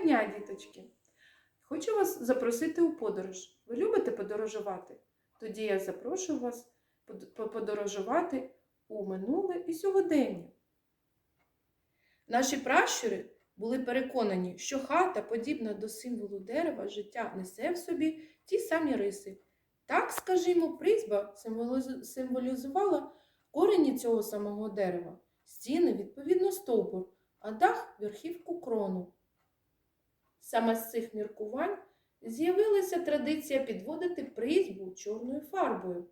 дня, діточки! Хочу вас запросити у подорож. Ви любите подорожувати? Тоді я запрошую вас подорожувати у минуле і сьогодення. Наші пращури були переконані, що хата, подібна до символу дерева, життя несе в собі ті самі риси. Так, скажімо, призьба символізувала корені цього самого дерева, стіни, відповідно, стовбур, а дах верхівку крону. Саме з цих міркувань з'явилася традиція підводити призьбу чорною фарбою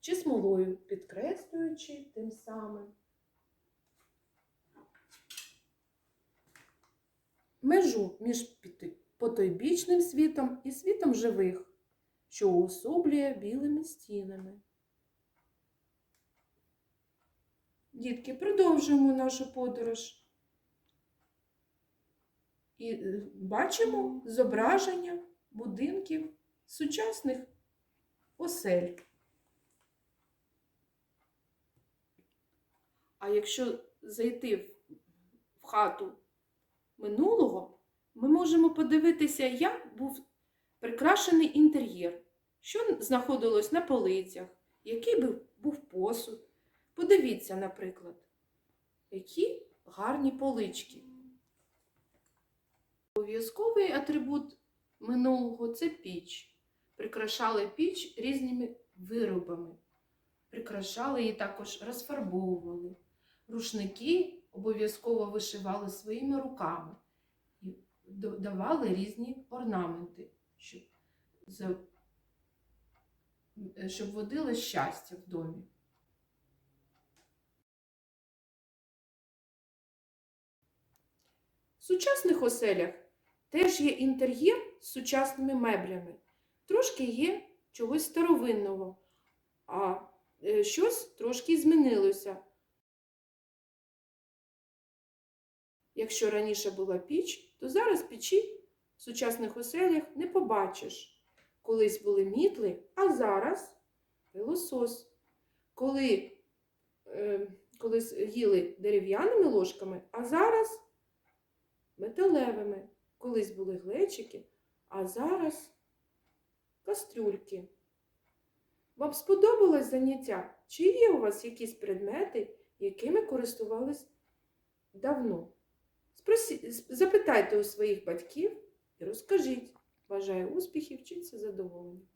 чи смолою, підкреслюючи тим самим межу між потойбічним світом і світом живих, що уособлює білими стінами. Дітки, продовжуємо нашу подорож. І е, бачимо зображення будинків сучасних осель. А якщо зайти в- хату минулого, ми можемо подивитися, як був прикрашений інтер'єр, що знаходилось на полицях, який був посуд. Подивіться, наприклад, які гарні полички. Обов'язковий атрибут минулого це піч. Прикрашали піч різними виробами. Прикрашали її також розфарбовували. Рушники обов'язково вишивали своїми руками і додавали різні орнаменти, щоб, щоб водило щастя в домі. В сучасних оселях теж є інтер'єр з сучасними меблями. Трошки є чогось старовинного, а е, щось трошки змінилося. Якщо раніше була піч, то зараз печі в сучасних оселях не побачиш. Колись були мітли, а зараз пилосос. Коли, е, колись їли дерев'яними ложками, а зараз металевими. Колись були глечики, а зараз кастрюльки. Вам сподобалось заняття? Чи є у вас якісь предмети, якими користувались давно? Спросі... Запитайте у своїх батьків і розкажіть. Бажаю успіхів, вчіться задоволення.